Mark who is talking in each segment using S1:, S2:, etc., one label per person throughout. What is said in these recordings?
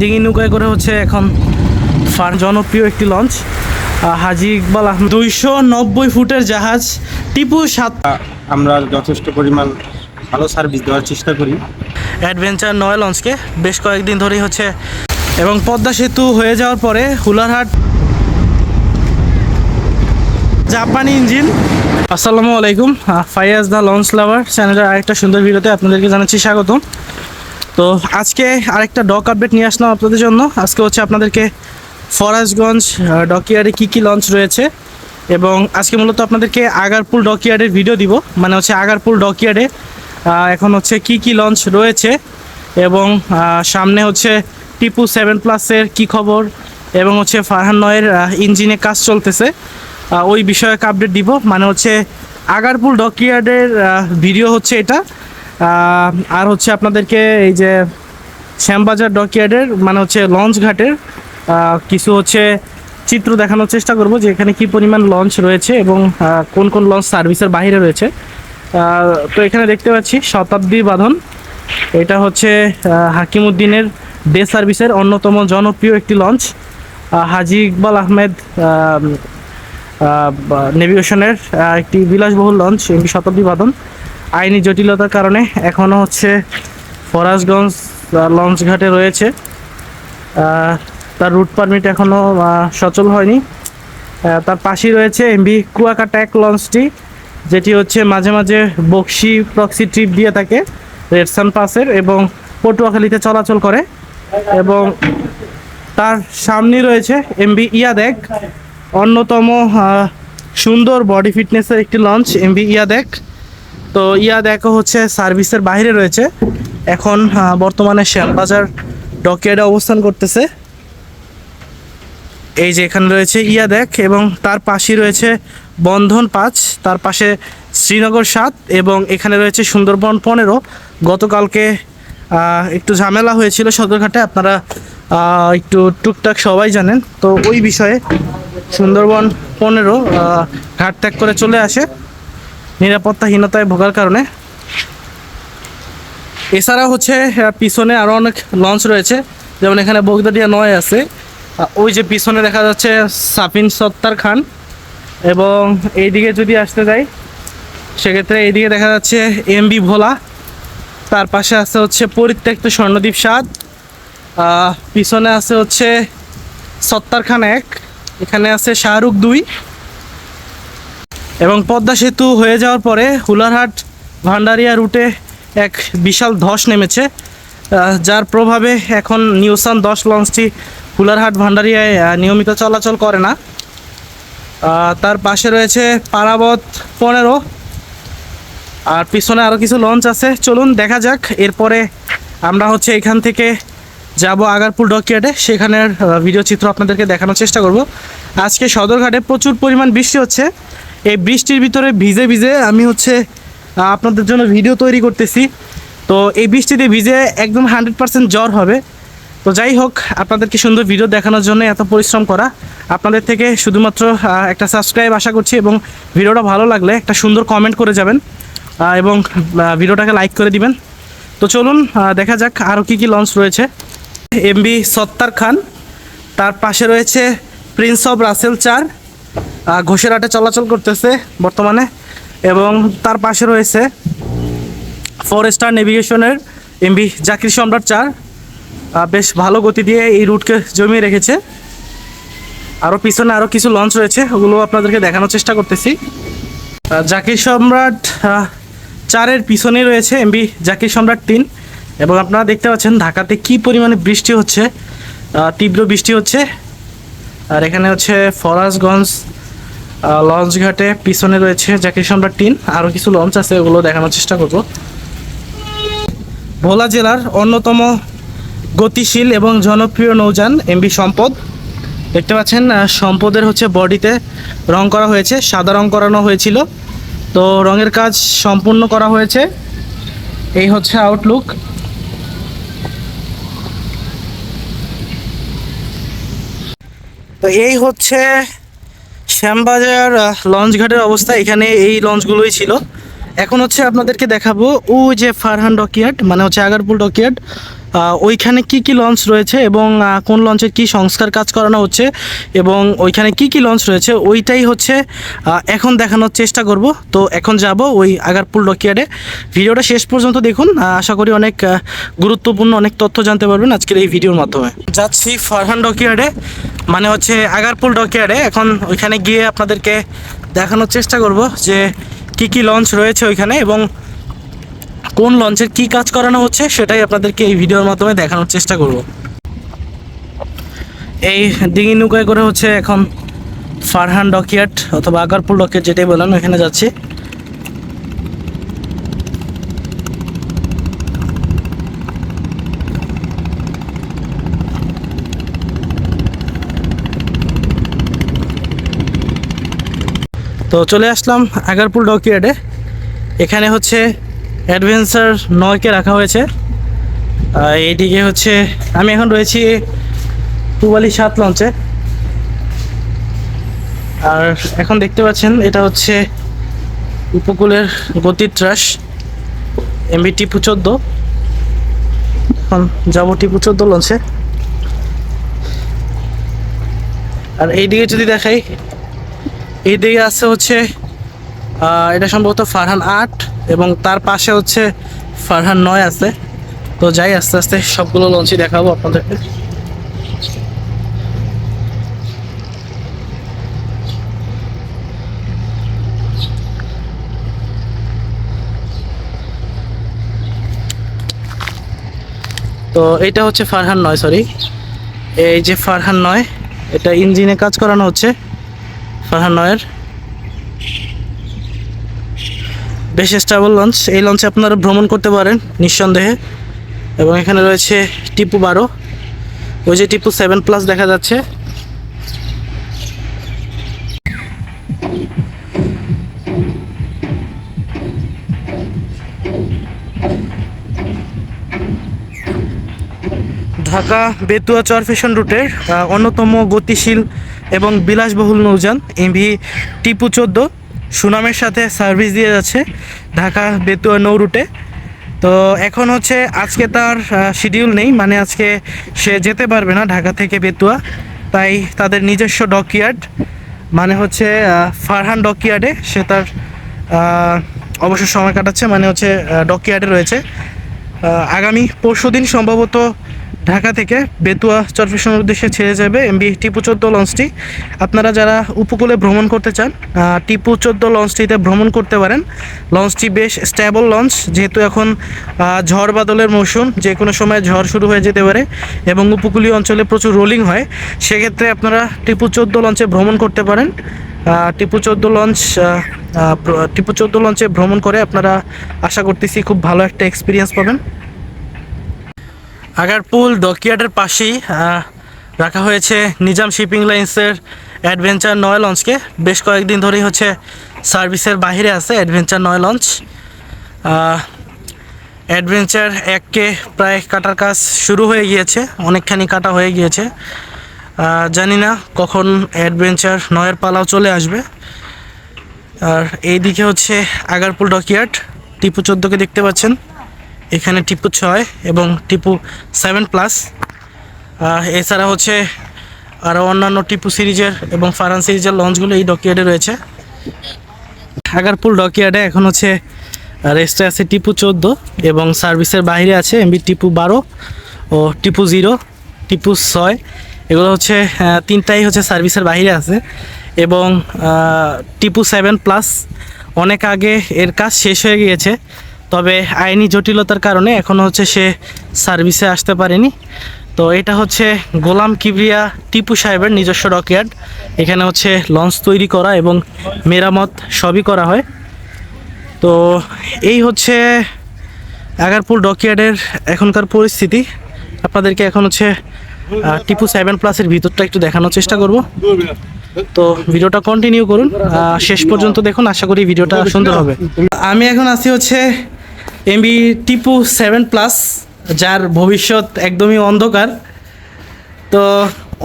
S1: ডিঙি নৌকায় করে হচ্ছে এখন ফার জনপ্রিয় একটি লঞ্চ হাজি ইকবাল আহমেদ। দুইশো নব্বই ফুটের জাহাজ টিপু সাত
S2: আমরা যথেষ্ট পরিমাণ ভালো সার্ভিস দেওয়ার চেষ্টা করি।
S1: অ্যাডভেঞ্চার নয় লঞ্চকে বেশ কয়েকদিন ধরেই হচ্ছে এবং পদ্মা সেতু হয়ে যাওয়ার পরে হুলারহাট জাপানি ইঞ্জিন। আসসালামু আলাইকুম। ফাইয়াজ দ্য লঞ্চ লাভার চ্যানেলের আরেকটা সুন্দর ভিডিওতে আপনাদেরকে জানাচ্ছি স্বাগতম। তো আজকে আরেকটা ডক আপডেট নিয়ে আসলাম আপনাদের জন্য। আজকে হচ্ছে আপনাদেরকে ফরাজগঞ্জ ডকইয়ার্ডে কী কী লঞ্চ রয়েছে এবং আজকে মূলত আপনাদেরকে আগারপুল ডকইয়ার্ডের ভিডিও দিব। মানে হচ্ছে আগারপুল ডকইয়ার্ডে এখন হচ্ছে কি কি লঞ্চ রয়েছে এবং সামনে হচ্ছে টিপু সেভেন প্লাসের কি খবর এবং হচ্ছে ফারহান নয়ের ইঞ্জিনে কাজ চলতেছে। ওই বিষয়ক আপডেট দিব। মানে হচ্ছে আগারপুল ডকইয়ার্ডের ভিডিও হচ্ছে এটা। আর হচ্ছে আপনাদেরকে এই যে শ্যামবাজার ডকইয়ার্ডের মানে হচ্ছে লঞ্চ ঘাটের কিছু হচ্ছে চিত্র দেখানোর চেষ্টা করব যে এখানে কি পরিমাণ লঞ্চ রয়েছে এবং কোন কোন লঞ্চ সার্ভিসের বাইরে রয়েছে। তো এখানে দেখতে পাচ্ছি শতাব্দী বাঁধন। এটা হচ্ছে আহ, হাকিমউদ্দিনের ডে সার্ভিসের অন্যতম জনপ্রিয় একটি লঞ্চ। হাজি ইকবাল আহমেদ নেভিগেশনের একটি বিলাসবহুল লঞ্চ এমপি শতাব্দী বাঁধন। আইনি জটিলতার কারণে এখনও হচ্ছে ফরাজগঞ্জ আহ, লঞ্চ ঘাটে রয়েছে তার রুট পারমিট এখনও সচল হয়নি। তার পাশেই রয়েছে এমবি কুয়াকাটা এক লঞ্চটি যেটি হচ্ছে মাঝে মাঝে বক্সি প্রক্সি ট্রিপ দিয়ে থাকে রেডসান পাসের এবং পটুয়াখালীতে চলাচল করে এবং তার সামনে রয়েছে এমবি ইয়াদেক অন্যতম সুন্দর বডি ফিটনেসের একটি লঞ্চ এমবি ইয়াদেক। তো ইয়াদেকও হচ্ছে সার্ভিসের বাইরে রয়েছে। এখন বর্তমানে শ্যামবাজার ডকইয়ার্ডে অবস্থান করতেছে। এই যে এখানে রয়েছে ইয়া দেখ এবং তার পাশেই রয়েছে বন্ধন পাঁচ, তার পাশে শ্রীনগর সাত এবং এখানে রয়েছে সুন্দরবন পনেরো। গতকালকে একটু ঝামেলা হয়েছিল সদরঘাটে, আপনারা একটু টুকটাক সবাই জানেন। তো ওই বিষয়ে সুন্দরবন পনেরো ঘাট ত্যাগ করে চলে আসে। নিরাপত্তাহীনতায় ভোগার কারণে। এছাড়া হচ্ছে আহ, পিছনে আরও অনেক লঞ্চ রয়েছে। যেমন এখানে বগদাদিয়া নয় আছে। ওই যে পিছনে দেখা যাচ্ছে সাফিন সত্তার খান। এবং এইদিকে যদি আসতে যাই সেক্ষেত্রে এইদিকে দেখা যাচ্ছে এমবি ভোলা। তার পাশে আছে হচ্ছে পরিত্যক্ত স্বর্ণদ্বীপ সাদ পিছনে আছে হচ্ছে সত্তার খান এক। এখানে আছে শাহরুখ দুই। এবং পদ্মা সেতু হয়ে যাওয়ার পরে হুলারহাট ভান্ডারিয়া রুটে এক বিশাল ধস নেমেছে যার প্রভাবে এখন নিউসান দশ লঞ্চটি হুলারহাট ভান্ডারিয়ায় নিয়মিত চলাচল করে না। তার পাশে রয়েছে পারাবত পনেরো। আর পিছনে আরও কিছু লঞ্চ আছে। চলুন দেখা যাক। এরপরে আমরা হচ্ছে এখান থেকে যাব আগারপুর ডকইয়ার্ডে সেখানের ভিডিও চিত্র আপনাদেরকে দেখানোর চেষ্টা করব। আজকে সদরঘাটে প্রচুর পরিমাণ বৃষ্টি হচ্ছে। এই বৃষ্টির ভিতরে ভিজে ভিজে আমি হচ্ছে আপনাদের জন্য ভিডিও তৈরি করতেছি। তো এই বৃষ্টিতে ভিজে একদম হান্ড্রেড পার্সেন্ট জ্বর হবে। তো যাই হোক, আপনাদেরকে সুন্দর ভিডিও দেখানোর জন্য এত পরিশ্রম করা। আপনাদের থেকে শুধুমাত্র একটা সাবস্ক্রাইব আশা করছি এবং ভিডিওটা ভালো লাগলে একটা সুন্দর কমেন্ট করে যাবেন এবং ভিডিওটাকে লাইক করে দিবেন। তো চলুন দেখা যাক আরও কী কী লঞ্চ রয়েছে। এমবি সত্তার খান, তার পাশে রয়েছে প্রিন্স অফ রাসেল চার ঘোষেরহাটে চলাচল করতেছে বর্তমানে এবং তার পাশে রয়েছে ফোর ফরেস্টার নেভিগেশনের এমবি জাকির সম্রাট চার। বেশ ভালো গতি দিয়ে এই রুটকে জমিয়ে রেখেছে। আরও পিছনে আরও কিছু লঞ্চ রয়েছে ওগুলো আপনাদেরকে দেখানোর চেষ্টা করতেছি। জাকির সম্রাট চারের পিছনে রয়েছে এমবি জাকির সম্রাট তিন। এবং আপনারা দেখতে পাচ্ছেন ঢাকাতে কি পরিমাণে বৃষ্টি হচ্ছে তীব্র বৃষ্টি হচ্ছে। আর এখানে হচ্ছে ফরাজগঞ্জ আহ, লঞ্চ ঘাটে পিছনে রয়েছে জাকির সম্রাট টিন। আরও কিছু লঞ্চ আছে, ওগুলো দেখানোর চেষ্টা করব। ভোলা জেলার অন্যতম গতিশীল এবং জনপ্রিয় নৌযান এমবি সম্পদ। দেখতে পাচ্ছেন সম্পদের হচ্ছে বডিতে রং করা হয়েছে, সাদা রং করানো হয়েছিল। তো রঙের কাজ সম্পূর্ণ করা হয়েছে। এই হচ্ছে আউটলুক তো এই হচ্ছে শ্যামবাজার আহ, লঞ্চ ঘাটের অবস্থা এখানে এই লঞ্চগুলোই ছিল। এখন হচ্ছে আপনাদেরকে দেখাবো ও যে ফারহান ডকিয়ার্ড মানে হচ্ছে আগারপুল ডকিয়ার্ড ওইখানে কি কি লঞ্চ রয়েছে এবং কোন লঞ্চের কি সংস্কার কাজ করানো হচ্ছে এবং ওইখানে কি কি লঞ্চ রয়েছে ওইটাই হচ্ছে এখন দেখানোর চেষ্টা করব। তো এখন যাব ওই আগারপুল ডকিয়ার্ডে ভিডিওটা শেষ পর্যন্ত দেখুন আশা করি অনেক গুরুত্বপূর্ণ অনেক তথ্য জানতে পারবেন আজকের এই ভিডিওর মাধ্যমে। যাচ্ছি ফারহান ডকিয়ার্ডে মানে হচ্ছে আগারপুল ডকিয়ার্ডে এখন ওইখানে গিয়ে আপনাদেরকে দেখানোর চেষ্টা করব যে কি কি লঞ্চ রয়েছে ওইখানে এবং কোন লঞ্চের কি কাজ করানো হচ্ছে সেটাই আপনাদেরকে এই ভিডিওর মাধ্যমে দেখানোর চেষ্টা করব। এই ডিঙি নৌকায় করে হচ্ছে এখন ফারহান ডকিয়ার্ড অথবা আগারপুল ডকিয়ার্ড যেটাই বলেন ওইখানে যাচ্ছি। তো চলে আসলাম আগারপুল ডকিয়ার্ডে এখানে হচ্ছে অ্যাডভেঞ্চার নয়কে রাখা হয়েছে। এইদিকে হচ্ছে আমি এখন রয়েছি পুবালি সাত লঞ্চে। আর এখন দেখতে পাচ্ছেন এটা হচ্ছে উপকূলের গতির ত্রাস, এমবি টিপু চোদ্দ। এখন যাব টিপু চোদ্দ লঞ্চে। আর এইদিকে যদি দেখাই এইদিকে আছে হচ্ছে এটা সম্ভবত ফারহান আট এবং তার পাশে হচ্ছে ফারহান নয় আছে। তো যাই, আস্তে আস্তে সবগুলো লঞ্চই দেখাবো আপনাদেরকে। তো এটা হচ্ছে ফারহান নয় সরি এই যে ফারহান নয়, এটা ইঞ্জিনে কাজ করানো হচ্ছে। ফারহান নয়ের। বেশ স্টেবল লঞ্চ এই লঞ্চে আপনারা ভ্রমণ করতে পারেন নিঃসন্দেহে। এবং এখানে রয়েছে টিপু বারো। ওই যে টিপু সেভেন প্লাস দেখা যাচ্ছে। ঢাকা বেতুয়া চরফেশন রুটের অন্যতম গতিশীল এবং বিলাসবহুল নৌযান এমভি টিপু চোদ্দ, সুনামের সাথে সার্ভিস দিয়ে যাচ্ছে ঢাকা বেতুয়া নৌ রুটে। তো এখন হচ্ছে আজকে তার শিডিউল নেই মানে আজকে সে যেতে পারবে না ঢাকা থেকে বেতুয়া, তাই তাদের নিজস্ব ডকইয়ার্ড মানে হচ্ছে ফারহান ডকইয়ার্ডে সে তার অবসর সময় কাটাচ্ছে মানে হচ্ছে ডকইয়ার্ডে রয়েছে। আগামী পরশু দিন সম্ভবত ঢাকা থেকে বেতুয়া চরফেশনের উদ্দেশ্যে ছেড়ে যাবে এমবি টিপু চোদ্দ লঞ্চটি। আপনারা যারা উপকূলে ভ্রমণ করতে চান টিপু চোদ্দ লঞ্চটিতে ভ্রমণ করতে পারেন। লঞ্চটি বেশ স্ট্যাবল লঞ্চ, যেহেতু এখন ঝড় বাদলের মৌসুম, যে কোনো সময় ঝড় শুরু হয়ে যেতে পারে এবং উপকূলীয় অঞ্চলে প্রচুর রোলিং হয়, সেক্ষেত্রে আপনারা টিপু চোদ্দ লঞ্চে ভ্রমণ করতে পারেন। টিপু চোদ্দ লঞ্চ টিপু চোদ্দ লঞ্চে ভ্রমণ করে আপনারা আশা করতেছি খুব ভালো একটা এক্সপিরিয়েন্স পাবেন। আগারপুল ডকইয়ার্ডের পাশেই রাখা হয়েছে নিজাম শিপিং লাইন্সের অ্যাডভেঞ্চার নয় লঞ্চকে। বেশ কয়েকদিন ধরেই হচ্ছে সার্ভিসের বাইরে আছে অ্যাডভেঞ্চার নয় লঞ্চ। অ্যাডভেঞ্চার এককে প্রায় কাটার কাজ শুরু হয়ে গিয়েছে, অনেকখানি কাটা হয়ে গিয়েছে। জানি না কখন অ্যাডভেঞ্চার নয়ের পালাও চলে আসবে। আর এইদিকে হচ্ছে আগারপুল ডকইয়ার্ড, টিপু চোদ্দোকে দেখতে পাচ্ছেন। এখানে টিপু ছয় এবং টিপু সেভেন প্লাস। এছাড়া হচ্ছে আরও অন্যান্য টিপু সিরিজের এবং ফারান সিরিজের লঞ্চগুলো এই ডকইয়ার্ডে রয়েছে। আগারপুল ডকইয়ার্ডে এখন হচ্ছে রেস্টে আছে টিপু চোদ্দ এবং সার্ভিসের বাইরে আছে এমবি টিপু বারো ও টিপু জিরো, টিপু ছয়। এগুলো হচ্ছে তিনটাই হচ্ছে সার্ভিসের বাইরে আছে এবং টিপু সেভেন প্লাস অনেক আগে এর কাজ শেষ হয়ে গিয়েছে। তবে আইনি জটিলতার কারণে এখনও হচ্ছে সে সার্ভিসে আসতে পারেনি। তো এটা হচ্ছে গোলাম কিবরিয়া টিপু সাহেবের নিজস্ব ডকইয়ার্ড। এখানে হচ্ছে লঞ্চ তৈরি করা এবং মেরামত সবই করা হয়। তো এই হচ্ছে আগারপুর ডকইয়ার্ডের এখনকার পরিস্থিতি। আপনাদেরকে এখন হচ্ছে টিপু সেভেন প্লাসের ভিতরটা একটু দেখানোর চেষ্টা করব। তো ভিডিওটা কন্টিনিউ করুন। শেষ পর্যন্ত দেখুন, আশা করি ভিডিওটা সুন্দর হবে। আমি এখন আছি হচ্ছে এমবি টিপু সেভেন প্লাস যার ভবিষ্যৎ একদমই অন্ধকার। তো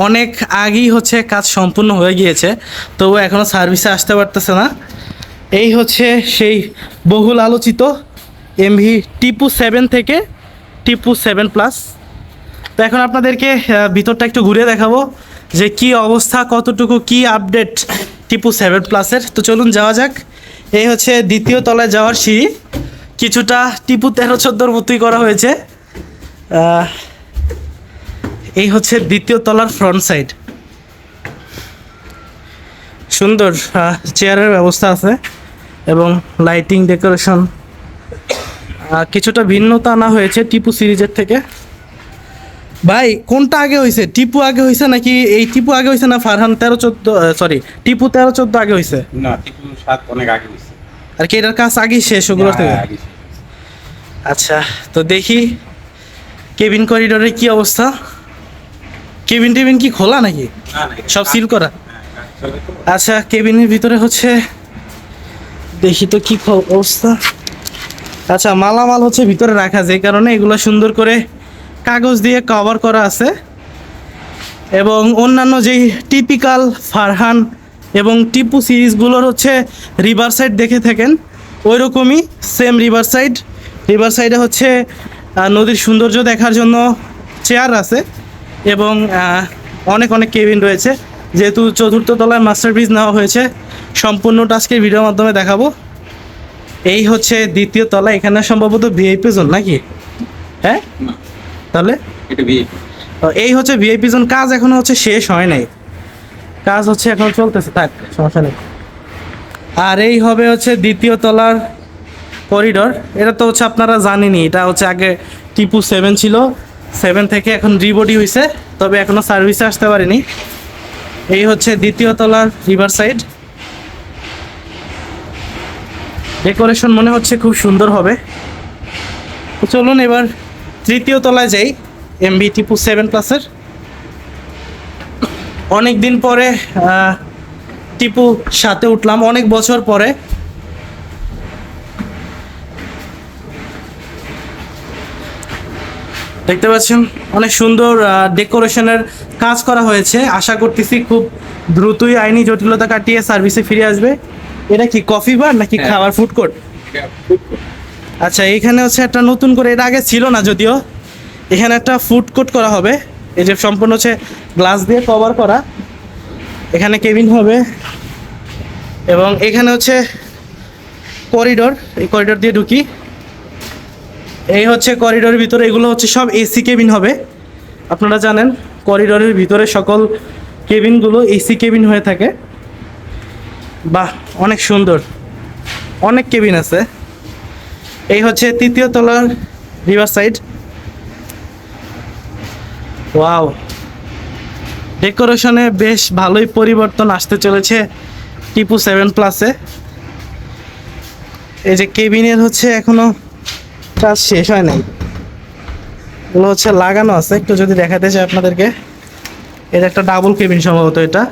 S1: অনেক আগেই হচ্ছে কাজ সম্পূর্ণ হয়ে গিয়েছে তবু এখনও সার্ভিসে আসতে পারতেছে না। এই হচ্ছে সেই বহুল আলোচিত এমভি টিপু সেভেন থেকে টিপু সেভেন প্লাস তো এখন আপনাদেরকে ভিতরটা একটু ঘুরে দেখাবো যে কি অবস্থা, কতটুকু, কি আপডেট টিপু সেভেন প্লাসের তো চলুন যাওয়া যাক। এই হচ্ছে দ্বিতীয় তলায় যাওয়ার সিঁড়ি। কিছুটা টিপু তেরো চোদ্দোর মতোই করা হয়েছে। এই হচ্ছে দ্বিতীয় তলার ফ্রন্ট সাইড সুন্দর চেয়ারের ব্যবস্থা আছে এবং লাইটিং ডেকোরেশন কিছুটা ভিন্নতা আনা হয়েছে টিপু সিরিজের থেকে। ভাই, কোনটা আগে হয়েছে টিপু আগে হয়েছে নাকি এই টিপু আগে হয়েছে না ফারহান তেরো চোদ্দ সরি টিপু তেরো চোদ্দ আগে হয়েছে
S2: না, টিপু সাত অনেক আগে হয়েছে
S1: আর কি এটার কাজ আগেই শেষ থেকে?
S2: ছিল।
S1: আচ্ছা তো দেখি কেবিন করিডোরের কি অবস্থা? কেবিন টেবিন কি খোলা নাকি? সব সিল করা?
S2: হ্যাঁ।
S1: আচ্ছা কেবিনের ভিতরে হচ্ছে দেখি তো কি অবস্থা। আচ্ছা মালামাল হচ্ছে ভিতরে রাখা যে কারণে এগুলো সুন্দর করে কাগজ দিয়ে কভার করা আছে। এবং অন্যান্য যেই টিপিক্যাল ফারহান এবং টিপু সিরিজগুলোর হচ্ছে রিভার সাইড দেখে থাকেন। ওই রকমই সেম রিভার সাইড রিভার সাইডে হচ্ছে নদীর সৌন্দর্য দেখার জন্য চেয়ার আছে এবং অনেক অনেক কেবিন রয়েছে। যেহেতু চতুর্থ তলায় মাস্টার ব্রিজ নেওয়া হয়েছে সম্পূর্ণটা আজকে ভিডিওর মাধ্যমে দেখাবো। এই হচ্ছে দ্বিতীয় তলা এখানে সম্ভবত ভিআইপি জোন নাকি? হ্যাঁ? তাহলে? এই হচ্ছে ভিআইপি জোন কাজ এখনও হচ্ছে শেষ হয় নাই। কাজ হচ্ছে এখন চলতেছে, থাক, সমস্যা নেই। আর এই হবে হচ্ছে দ্বিতীয় তলার করিডর। এটা তো হচ্ছে আপনারা জানেনই, এটা হচ্ছে আগে টিপু সেভেন ছিল। সেভেন থেকে এখন রিবডি হয়েছে তবে এখনও সার্ভিসে আসতে পারেনি। এই হচ্ছে দ্বিতীয় তলার রিভার সাইড ডেকোরেশন মনে হচ্ছে খুব সুন্দর হবে। চলুন এবার তৃতীয় তলায় যাই এমবি টিপু সেভেন প্লাসের অনেক দিন পরে আহ, টিপু সাথে উঠলাম অনেক বছর পরে। দেখতে পাচ্ছেন অনেক সুন্দর ডেকোরেশনের কাজ করা হয়েছে। আশা করতেছি খুব দ্রুতই আইনি জটিলতা কাটিয়ে সার্ভিসে ফিরে আসবে। এটা কি কফি বার নাকি
S2: হ্যাঁ।
S1: খাবার ফুড কোর্ট আচ্ছা এখানে হচ্ছে একটা নতুন করে এটা আগে ছিল না যদিও এখানে একটা ফুড কোর্ট করা হবে। এই যে সম্পূর্ণ হচ্ছে গ্লাস দিয়ে কভার করা। এখানে কেবিন হবে এবং এখানে হচ্ছে করিডোর। এই করিডোর দিয়ে ঢুকি। এই হচ্ছে করিডোরের ভিতরে, এগুলো হচ্ছে সব এসি কেবিন হবে। আপনারা জানেন, করিডোরের ভিতরে সকল কেবিনগুলো এসি কেবিন হয়ে থাকে। বাহ, অনেক সুন্দর। অনেক কেবিন আছে। এই হচ্ছে তৃতীয় তলার রিভার সাইড। ওয়াও ডেকোরেশনে বেশ ভালোই পরিবর্তন আসতে চলেছে টিপু সেভেন প্লাসে এই যে কেবিনের হচ্ছে এখনও কাজ শেষ হয় নাই। এগুলো হচ্ছে লাগানো আছে, একটু যদি দেখাতে চাই আপনাদেরকে। এটা একটা ডাবল কেবিন সম্ভবত এটা।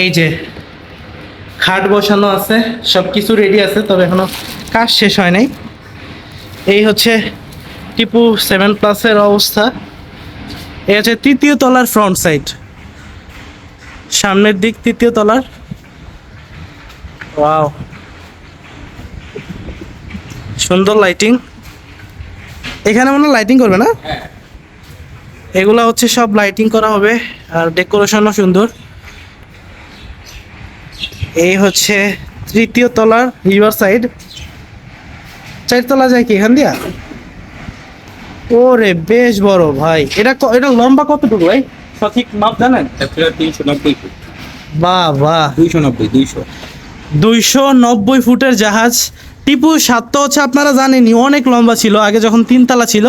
S1: এই যে খাট বসানো আছে সব কিছু রেডি আছে, তবে এখনও কাজ শেষ হয় নাই। এই হচ্ছে টিপু সেভেন প্লাসের অবস্থা। এই হচ্ছে তৃতীয় তলার ফ্রন্ট সাইড সামনের দিক তৃতীয় তলার। ওয়াও সুন্দর লাইটিং এখানে মনে লাইটিং করবে না? এগুলা হচ্ছে সব লাইটিং করা হবে আর ডেকোরেশনও সুন্দর। এই হচ্ছে তৃতীয় তলার রিভার সাইড চারতলা যায় কি এখান দিয়া? ওরে বেশ বড় ভাই। এটা এটা লম্বা কতটুকু ভাই? সঠিক মাপ জানেন?
S2: তিনশো নব্বই ফুট
S1: বাহ বাহ
S2: দুইশো নব্বই দুইশো।
S1: দুইশো নব্বই ফুটের জাহাজ। টিপু সাত তো হচ্ছে আপনারা জানেনই অনেক লম্বা ছিল। আগে যখন তিনতলা ছিল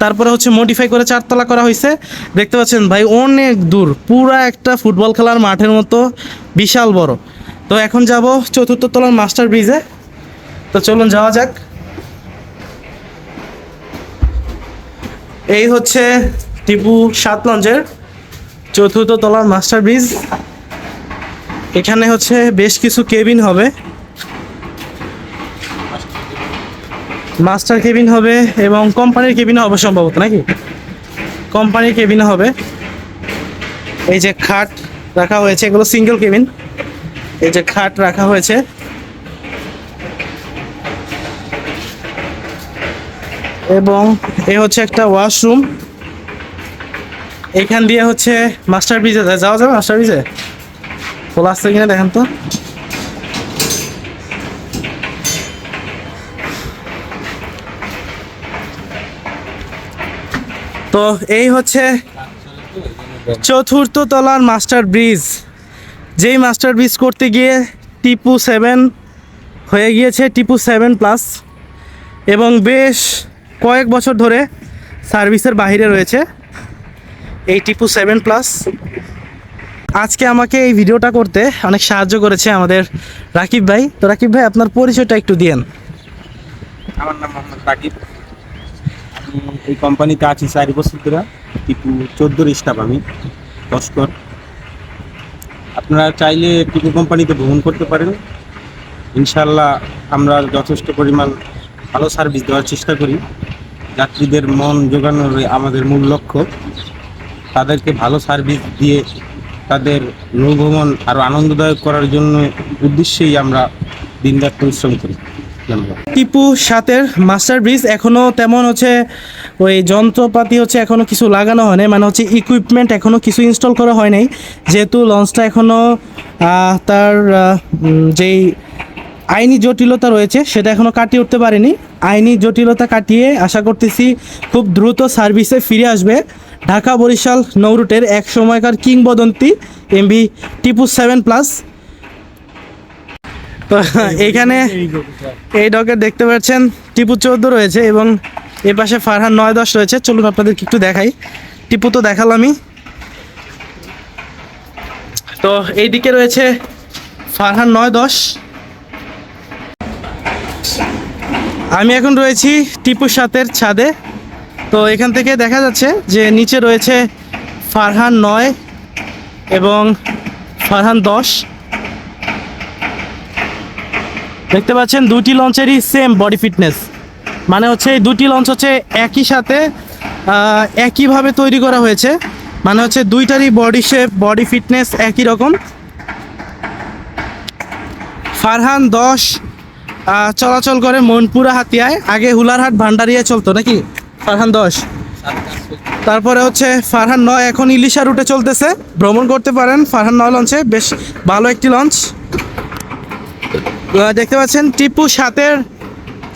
S1: তারপরে হচ্ছে মডিফাই করে চারতলা করা হয়েছে। দেখতে পাচ্ছেন ভাই অনেক দূর। পুরা একটা ফুটবল খেলার মাঠের মতো বিশাল বড়। তো এখন যাব চতুর্থ তলার মাস্টার ব্রিজে। তো চলুন যাওয়া যাক। এই হচ্ছে টিপু সাত লঞ্চের চতুর্থ তলার মাস্টার ব্রিজ। এখানে হচ্ছে বেশ কিছু কেবিন হবে। মাস্টার কেবিন হবে এবং কোম্পানির কেবিন হবে সম্ভবত, নাকি? কোম্পানির কেবিন হবে। এই যে খাট রাখা হয়েছে, এগুলো সিঙ্গেল কেবিন। এই যে খাট রাখা হয়েছে। এবং এ হচ্ছে একটা ওয়াশরুম। এখান দিয়ে হচ্ছে মাস্টার ব্রিজে যাওয়া যাবে মাস্টার ব্রিজে? খোলা আসছে কিনা দেখেন তো। তো এই হচ্ছে চতুর্থ তলার মাস্টার ব্রিজ। যেই মাস্টার ব্রিজ করতে গিয়ে টিপু সেভেন হয়ে গিয়েছে, টিপু সেভেন প্লাস। এবং বেশ কয়েক বছর ধরে সার্ভিসের বাইরে রয়েছে এই টিপু সেভেন প্লাস। আজকে আমাকে এই ভিডিওটা করতে অনেক সাহায্য করেছে আমাদের রাকিব ভাই। তো রাকিব ভাই, আপনার পরিচয়টা একটু দিয়েন।
S2: আমার নাম মোহাম্মদ রাকিব। আমি এই কোম্পানিতে আছি চারি বছর ধরে, টিপু চোদ্দোর স্টাফ আমি তস্কর আপনারা চাইলে টিপু কোম্পানিতে ভ্রমণ করতে পারেন। ইনশাল্লাহ আমরা যথেষ্ট পরিমাণ ভালো সার্ভিস দেওয়ার চেষ্টা করি। যাত্রীদের মন জোগানোর আমাদের মূল লক্ষ্য। তাদেরকে ভালো সার্ভিস দিয়ে তাদের নৌভ্রমণ আরও আনন্দদায়ক করার জন্য উদ্দেশ্যেই আমরা দিনরাত পরিশ্রম করি।
S1: টিপু সাতের মাস্টার ব্রিজ এখনও তেমন হচ্ছে ওই যন্ত্রপাতি হচ্ছে এখনও কিছু লাগানো হয় নাই মানে হচ্ছে ইকুইপমেন্ট এখনও কিছু ইনস্টল করা হয় নাই। যেহেতু লঞ্চটা এখনও আহ, তার যেই আইনি জটিলতা রয়েছে, সেটা এখনও কাটিয়ে উঠতে পারেনি। আইনি জটিলতা কাটিয়ে আশা করতেছি খুব দ্রুত সার্ভিসে ফিরে আসবে ঢাকা বরিশাল নৌরুটের এক সময়কার কিংবদন্তি এমভি টিপু সেভেন প্লাস। তো এখানে এই ডকে দেখতে পাচ্ছেন টিপু চৌদ্দ রয়েছে এবং এ পাশে ফারহান নয় দশ রয়েছে। চলুন আপনাদেরকে একটু দেখাই। টিপু তো দেখালামই তো এইদিকে রয়েছে ফারহান নয় দশ। আমি এখন রয়েছি টিপু সাতের ছাদে। তো এখান থেকে দেখা যাচ্ছে যে নিচে রয়েছে ফারহান নয় এবং ফারহান দশ। দেখতে পাচ্ছেন, দুটি লঞ্চেরই সেম বডি ফিটনেস মানে হচ্ছে এই দুটি লঞ্চ হচ্ছে একই সাথে একইভাবে তৈরি করা হয়েছে। মানে হচ্ছে দুইটারই বডি শেপ বডি ফিটনেস একই রকম। ফারহান দশ চলাচল করে মনপুরা হাতিয়ায়। আগে হুলারহাট ভান্ডারিয়া চলতো নাকি? ফারহান দশ। তারপরে হচ্ছে ফারহান নয়, এখন ইলিশা রুটে চলতেছে। ভ্রমণ করতে পারেন ফারহান নয় লঞ্চে বেশ ভালো একটি লঞ্চ দেখতে পাচ্ছেন টিপু সাতের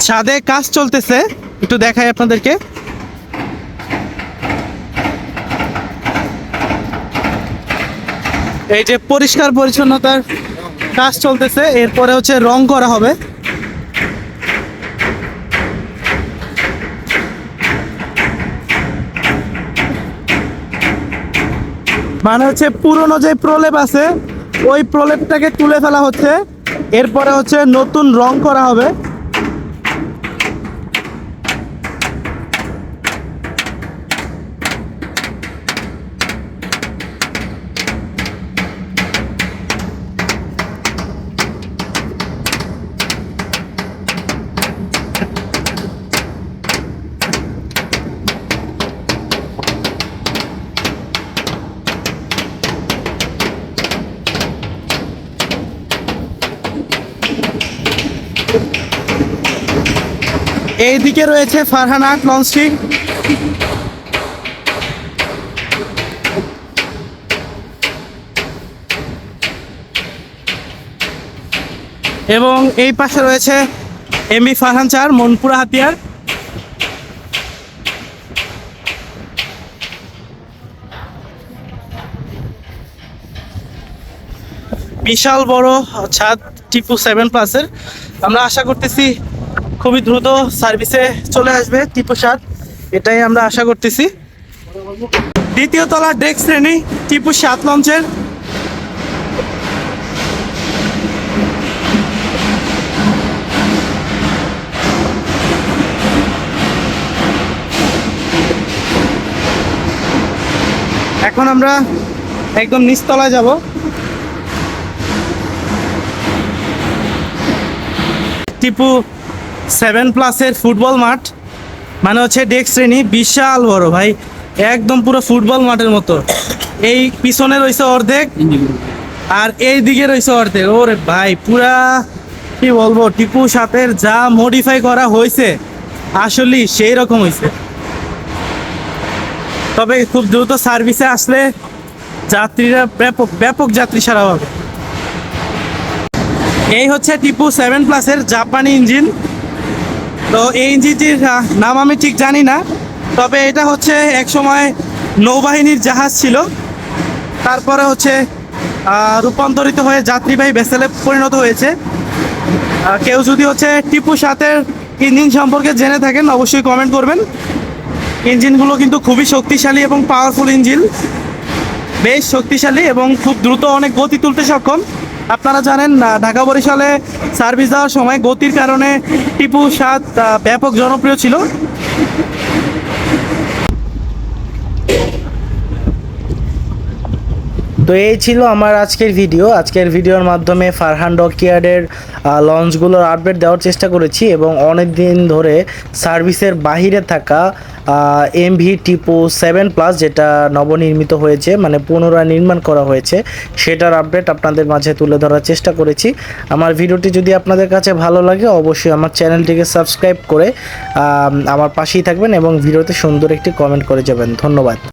S1: ছাদে কাজ চলতেছে। একটু দেখাই আপনাদেরকে। এই যে পরিষ্কার পরিচ্ছন্নতার কাজ চলতেছে, এরপরে হচ্ছে রং করা হবে। মানে হচ্ছে পুরনো যে প্রলেপ আছে, ওই প্রলেপটাকে তুলে ফেলা হচ্ছে। এরপরে হচ্ছে নতুন রং করা হবে। এইদিকে রয়েছে ফারহান আর্ট লঞ্চটি এবং এই পাশে রয়েছে এমবি ফারহান চার মনপুরা হাতিয়ার। বিশাল বড় ছাদ টিপু সেভেন প্লাসের। আমরা আশা করতেছি খুবই দ্রুত সার্ভিসে চলে আসবে টিপু সাত এটাই আমরা আশা করতেছি। দ্বিতীয় তলা ডেক শ্রেণি টিপু সাত লঞ্চের এখন আমরা একদম নিচতলায় যাব। টিপু সেভেন প্লাসের ফুটবল মাঠ মানে হচ্ছে ডেক শ্রেণি, বিশাল বড় ভাই, একদম পুরো ফুটবল মাঠের মতো। এই পিছনে রয়েছে অর্ধেক, আর এই দিকে রয়েছে অর্ধেক। ওরে ভাই, পুরা, কি বলব, টিপু সাতের যা মডিফাই করা হয়েছে, আসলেই সেই রকম হয়েছে। তবে খুব দ্রুত সার্ভিসে আসলে যাত্রীরা ব্যাপক ব্যাপক যাত্রী সারা হবে। এই হচ্ছে টিপু সেভেন প্লাসের জাপানি ইঞ্জিন তো এই ইঞ্জিনটির নাম আমি ঠিক জানি না, তবে এটা হচ্ছে এক সময় নৌবাহিনীর জাহাজ ছিল। তারপরে হচ্ছে রূপান্তরিত হয়ে যাত্রীবাহী ভেসেলে পরিণত হয়েছে। কেউ যদি হচ্ছে টিপু সাতের ইঞ্জিন সম্পর্কে জেনে থাকেন, অবশ্যই কমেন্ট করবেন। ইঞ্জিনগুলো কিন্তু খুবই শক্তিশালী এবং পাওয়ারফুল ইঞ্জিন। বেশ শক্তিশালী এবং খুব দ্রুত অনেক গতি তুলতে সক্ষম। আপনারা জানেন ঢাকা বরিশালে সার্ভিস দেওয়ার সময় গতির কারণে টিপু সাত ব্যাপক জনপ্রিয় ছিল। তো এই ছিল আমার আজকের ভিডিও আজকের ভিডিওর মাধ্যমে ফারহান ডকইয়ার্ডের লঞ্চগুলোর আপডেট দেওয়ার চেষ্টা করেছি এবং অনেক দিন ধরে সার্ভিসের বাহিরে থাকা এমভি টিপো সেভেন প্লাস যেটা নবনির্মিত হয়েছে মানে পুনরায় নির্মাণ করা হয়েছে, সেটার আপডেট আপনাদের মাঝে তুলে ধরার চেষ্টা করেছি। আমার ভিডিওটি যদি আপনাদের কাছে ভালো লাগে, অবশ্যই আমার চ্যানেলটিকে সাবস্ক্রাইব করে আমার পাশেই থাকবেন এবং ভিডিওতে সুন্দর একটি কমেন্ট করে যাবেন। ধন্যবাদ।